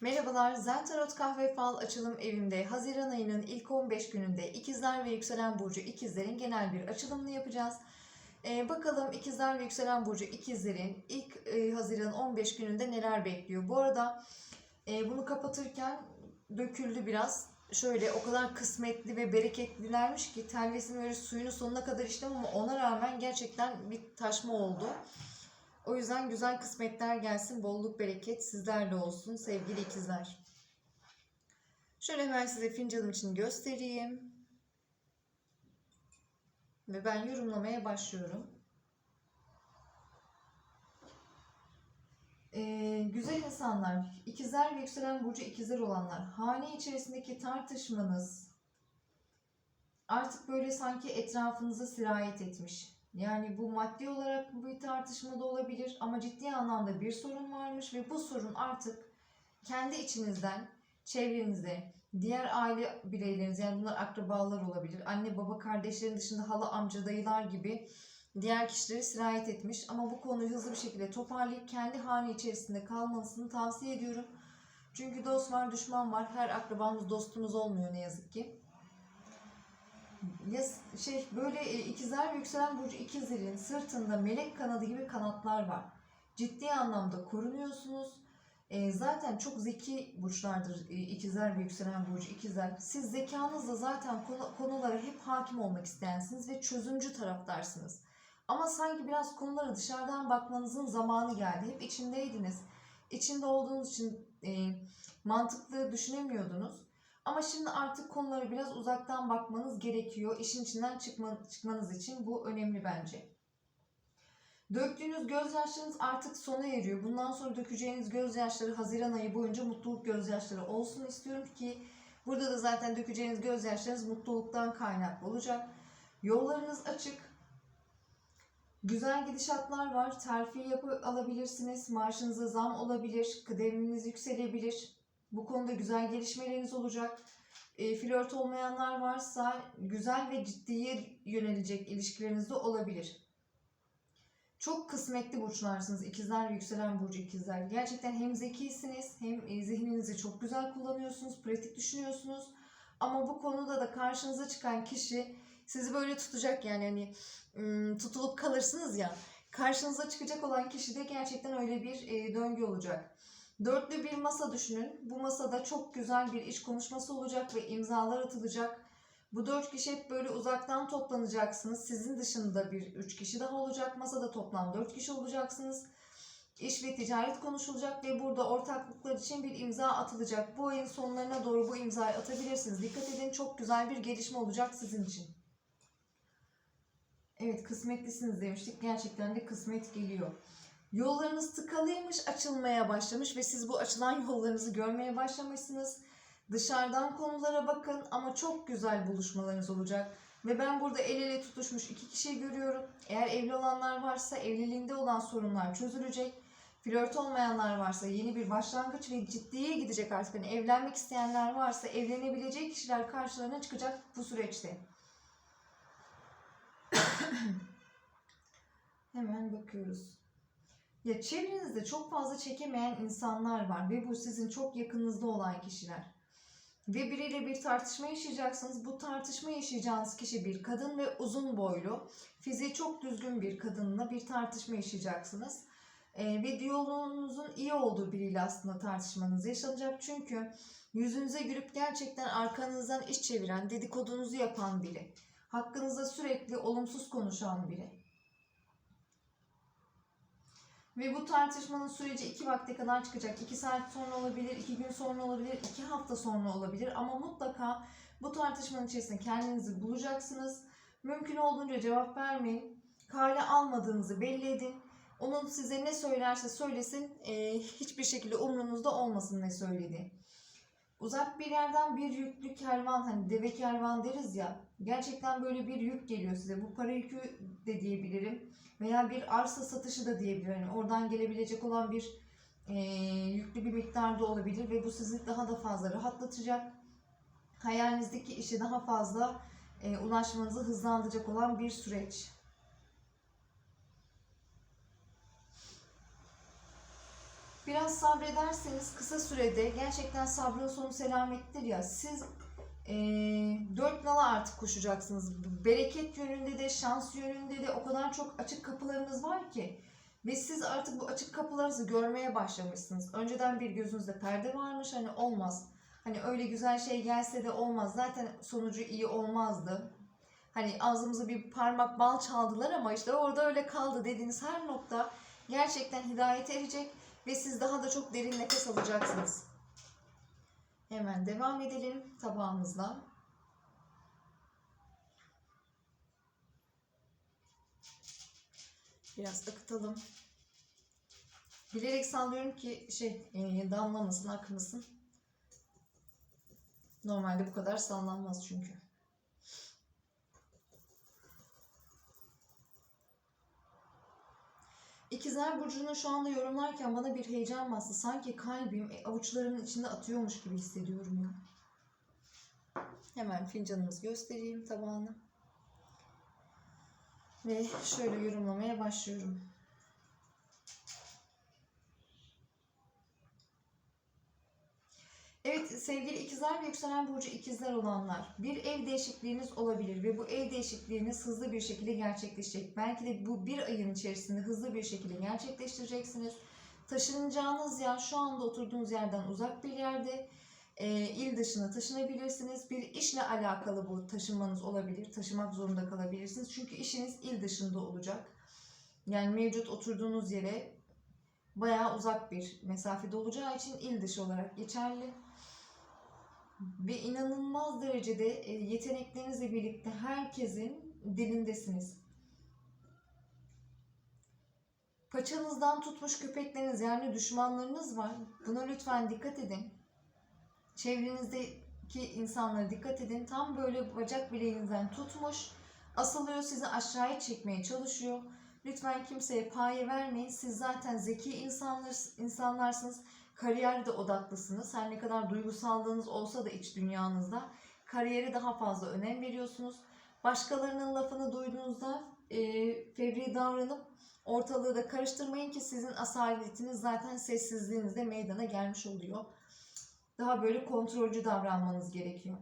Merhabalar, Zen Tarot Kahve Fal açılım evimde Haziran ayının ilk 15 gününde ikizler ve yükselen burcu ikizlerin genel bir açılımını yapacağız. Ee, bakalım ikizler ve yükselen burcu ikizlerin ilk e, Haziran 15 gününde neler bekliyor. Bu arada e, bunu kapatırken döküldü biraz. Şöyle o kadar kısmetli ve bereketlilermiş ki telvesini böyle suyunu sonuna kadar içtim ama ona rağmen gerçekten bir taşma oldu. O yüzden güzel kısmetler gelsin, bolluk bereket sizlerle olsun sevgili ikizler. Şöyle hemen size fincanım için göstereyim. Ve ben yorumlamaya başlıyorum. Ee, güzel insanlar, ikizler ve yükselen burcu ikizler olanlar, hane içerisindeki tartışmanız artık böyle sanki etrafınıza sirayet etmiş. Yani bu maddi olarak bir tartışma da olabilir ama ciddi anlamda bir sorun varmış ve bu sorun artık kendi içinizden çevrenize, diğer aile bireyleriniz yani bunlar akrabalar olabilir, anne baba kardeşlerin dışında hala amca dayılar gibi diğer kişileri sirayet etmiş ama bu konuyu hızlı bir şekilde toparlayıp kendi hane içerisinde kalmasını tavsiye ediyorum. Çünkü dost var, düşman var. Her akrabamız dostumuz olmuyor ne yazık ki. Ya şey böyle e, ikizler yükselen burcu ikizlerin sırtında melek kanadı gibi kanatlar var. Ciddi anlamda korunuyorsunuz. E, zaten çok zeki burçlardır e, ikizler ve yükselen burcu ikizler. Siz zekanızla zaten konu, konulara hep hakim olmak isteyensiniz ve çözümcü taraftarsınız. Ama sanki biraz konulara dışarıdan bakmanızın zamanı geldi. Hep içindeydiniz. İçinde olduğunuz için e, mantıklı düşünemiyordunuz. Ama şimdi artık konulara biraz uzaktan bakmanız gerekiyor. İşin içinden çıkma, çıkmanız için bu önemli bence. Döktüğünüz gözyaşlarınız artık sona eriyor. Bundan sonra dökeceğiniz gözyaşları Haziran ayı boyunca mutluluk gözyaşları olsun istiyorum ki burada da zaten dökeceğiniz gözyaşlarınız mutluluktan kaynaklı olacak. Yollarınız açık. Güzel gidişatlar var. Terfi yapı alabilirsiniz. Maaşınıza zam olabilir. Kıdeminiz yükselebilir. Bu konuda güzel gelişmeleriniz olacak. E, flört olmayanlar varsa güzel ve ciddiye yönelecek ilişkileriniz de olabilir. Çok kısmetli burçlarsınız. İkizler ve yükselen burcu ikizler. Gerçekten hem zekisiniz hem e, zihninizi çok güzel kullanıyorsunuz. Pratik düşünüyorsunuz. Ama bu konuda da karşınıza çıkan kişi sizi böyle tutacak yani hani tutulup kalırsınız ya. Karşınıza çıkacak olan kişi de gerçekten öyle bir e, döngü olacak. Dörtlü bir masa düşünün. Bu masada çok güzel bir iş konuşması olacak ve imzalar atılacak. Bu dört kişi hep böyle uzaktan toplanacaksınız. Sizin dışında bir üç kişi daha olacak. Masada toplam dört kişi olacaksınız. İş ve ticaret konuşulacak ve burada ortaklıklar için bir imza atılacak. Bu ayın sonlarına doğru bu imzayı atabilirsiniz. Dikkat edin çok güzel bir gelişme olacak sizin için. Evet kısmetlisiniz demiştik. Gerçekten de kısmet geliyor. Yollarınız tıkalıymış, açılmaya başlamış ve siz bu açılan yollarınızı görmeye başlamışsınız. Dışarıdan konulara bakın ama çok güzel buluşmalarınız olacak. Ve ben burada el ele tutuşmuş iki kişi görüyorum. Eğer evli olanlar varsa evliliğinde olan sorunlar çözülecek. Flört olmayanlar varsa yeni bir başlangıç ve ciddiye gidecek artık. Yani evlenmek isteyenler varsa evlenebilecek kişiler karşılarına çıkacak bu süreçte. Hemen bakıyoruz. Ya çevrenizde çok fazla çekemeyen insanlar var ve bu sizin çok yakınınızda olan kişiler. Ve biriyle bir tartışma yaşayacaksınız. Bu tartışma yaşayacağınız kişi bir kadın ve uzun boylu, fiziği çok düzgün bir kadınla bir tartışma yaşayacaksınız. Ee, ve diyaloğunuzun iyi olduğu biriyle aslında tartışmanız yaşanacak. Çünkü yüzünüze gülüp gerçekten arkanızdan iş çeviren, dedikodunuzu yapan biri. Hakkınızda sürekli olumsuz konuşan biri. Ve bu tartışmanın süreci iki vakte kadar çıkacak. İki saat sonra olabilir, iki gün sonra olabilir, iki hafta sonra olabilir. Ama mutlaka bu tartışmanın içerisinde kendinizi bulacaksınız. Mümkün olduğunca cevap vermeyin. Kale almadığınızı belli edin. Onun size ne söylerse söylesin hiçbir şekilde umrunuzda olmasın ne söylediği. Uzak bir yerden bir yüklü kervan hani deve kervan deriz ya gerçekten böyle bir yük geliyor size. Bu para yükü de diyebilirim veya bir arsa satışı da diyebilirim. Yani oradan gelebilecek olan bir e, yüklü bir miktar da olabilir ve bu sizi daha da fazla rahatlatacak. Hayalinizdeki işe daha fazla e, ulaşmanızı hızlandıracak olan bir süreç. Biraz sabrederseniz kısa sürede gerçekten sabrın sonu selamettir ya siz eee dört nala artık koşacaksınız. Bereket yönünde de şans yönünde de o kadar çok açık kapılarınız var ki ve siz artık bu açık kapılarınızı görmeye başlamışsınız. Önceden bir gözünüzde perde varmış hani olmaz. Hani öyle güzel şey gelse de olmaz. Zaten sonucu iyi olmazdı. Hani ağzımıza bir parmak bal çaldılar ama işte orada öyle kaldı dediğiniz her nokta gerçekten hidayete erecek ve siz daha da çok derin nefes alacaksınız. Hemen devam edelim tabağımızla. Biraz akıtalım. Bilerek sallıyorum ki şey e, damlamasın, akmasın. Normalde bu kadar sallanmaz çünkü. İkizler Burcu'nu şu anda yorumlarken bana bir heyecan bastı. Sanki kalbim e, avuçlarımın içinde atıyormuş gibi hissediyorum ya. Hemen fincanımızı göstereyim tabağını. Ve şöyle yorumlamaya başlıyorum. Evet sevgili ikizler ve yükselen burcu ikizler olanlar bir ev değişikliğiniz olabilir ve bu ev değişikliğiniz hızlı bir şekilde gerçekleşecek. Belki de bu bir ayın içerisinde hızlı bir şekilde gerçekleştireceksiniz. Taşınacağınız yer şu anda oturduğunuz yerden uzak bir yerde. e, il dışına taşınabilirsiniz. Bir işle alakalı bu taşınmanız olabilir. Taşımak zorunda kalabilirsiniz. Çünkü işiniz il dışında olacak. Yani mevcut oturduğunuz yere bayağı uzak bir mesafede olacağı için il dışı olarak geçerli ve inanılmaz derecede e, yeteneklerinizle birlikte herkesin dilindesiniz. Paçanızdan tutmuş köpekleriniz yani düşmanlarınız var. Buna lütfen dikkat edin. Çevrenizdeki insanlara dikkat edin. Tam böyle bacak bileğinizden tutmuş, asılıyor sizi aşağıya çekmeye çalışıyor. Lütfen kimseye paye vermeyin. Siz zaten zeki insanlar, insanlarsınız kariyerde odaklısınız. Her ne kadar duygusallığınız olsa da iç dünyanızda kariyere daha fazla önem veriyorsunuz. Başkalarının lafını duyduğunuzda e, fevri davranıp ortalığı da karıştırmayın ki sizin asaletiniz zaten sessizliğinizde meydana gelmiş oluyor. Daha böyle kontrolcü davranmanız gerekiyor.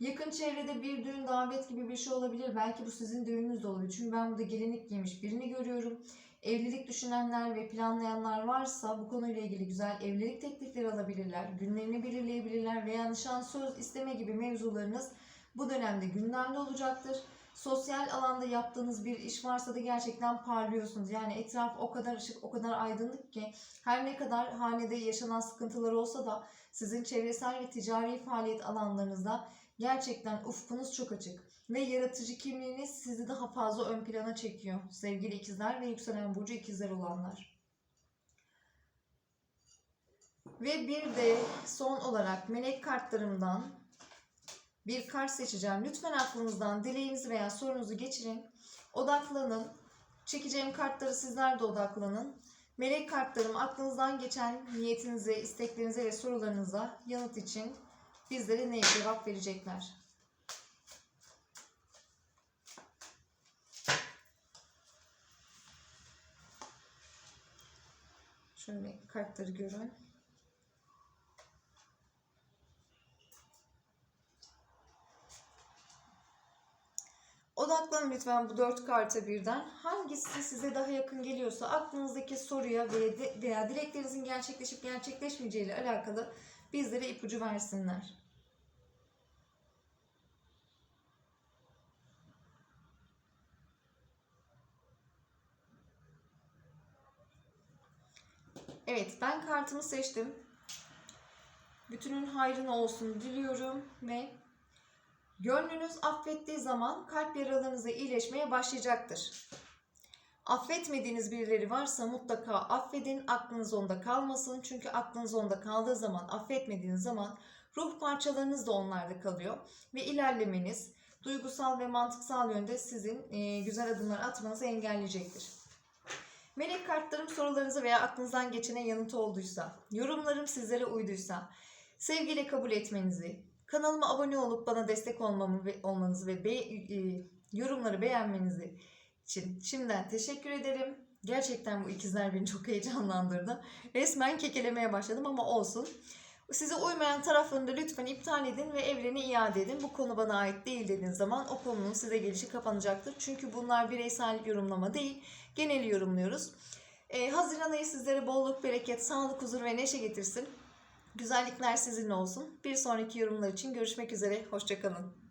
Yakın çevrede bir düğün davet gibi bir şey olabilir. Belki bu sizin düğününüz de olabilir. Çünkü ben burada gelinlik giymiş birini görüyorum. Evlilik düşünenler ve planlayanlar varsa bu konuyla ilgili güzel evlilik teklifleri alabilirler. Günlerini belirleyebilirler veya nişan söz isteme gibi mevzularınız bu dönemde gündemde olacaktır. Sosyal alanda yaptığınız bir iş varsa da gerçekten parlıyorsunuz. Yani etraf o kadar ışık, o kadar aydınlık ki her ne kadar hanede yaşanan sıkıntılar olsa da sizin çevresel ve ticari faaliyet alanlarınızda gerçekten ufkunuz çok açık ve yaratıcı kimliğiniz sizi daha fazla ön plana çekiyor sevgili ikizler ve yükselen burcu ikizler olanlar. Ve bir de son olarak melek kartlarımdan bir kart seçeceğim. Lütfen aklınızdan dileğinizi veya sorunuzu geçirin. Odaklanın. Çekeceğim kartları sizler de odaklanın. Melek kartlarım aklınızdan geçen niyetinize, isteklerinize ve sorularınıza yanıt için bizlere ne cevap verecekler? Şöyle kartları görün. Odaklanın lütfen bu dört karta birden. Hangisi size daha yakın geliyorsa aklınızdaki soruya veya, veya dileklerinizin gerçekleşip gerçekleşmeyeceği ile alakalı bizlere ipucu versinler. Evet, ben kartımı seçtim. Bütünün hayrına olsun diliyorum ve gönlünüz affettiği zaman kalp yaralarınız iyileşmeye başlayacaktır. Affetmediğiniz birileri varsa mutlaka affedin, aklınız onda kalmasın. Çünkü aklınız onda kaldığı zaman, affetmediğiniz zaman ruh parçalarınız da onlarda kalıyor. Ve ilerlemeniz duygusal ve mantıksal yönde sizin e, güzel adımlar atmanızı engelleyecektir. Melek kartlarım sorularınızı veya aklınızdan geçene yanıt olduysa, yorumlarım sizlere uyduysa, sevgiyle kabul etmenizi, kanalıma abone olup bana destek olmamı ve olmanızı ve be- e, yorumları beğenmenizi şimdiden teşekkür ederim. Gerçekten bu ikizler beni çok heyecanlandırdı. Resmen kekelemeye başladım ama olsun. Size uymayan taraflarını da lütfen iptal edin ve evrene iade edin. Bu konu bana ait değil dediğiniz zaman o konunun size gelişi kapanacaktır. Çünkü bunlar bireysel yorumlama değil, genel yorumluyoruz. Ee, Haziran ayı sizlere bolluk, bereket, sağlık, huzur ve neşe getirsin. Güzellikler sizinle olsun. Bir sonraki yorumlar için görüşmek üzere. Hoşçakalın.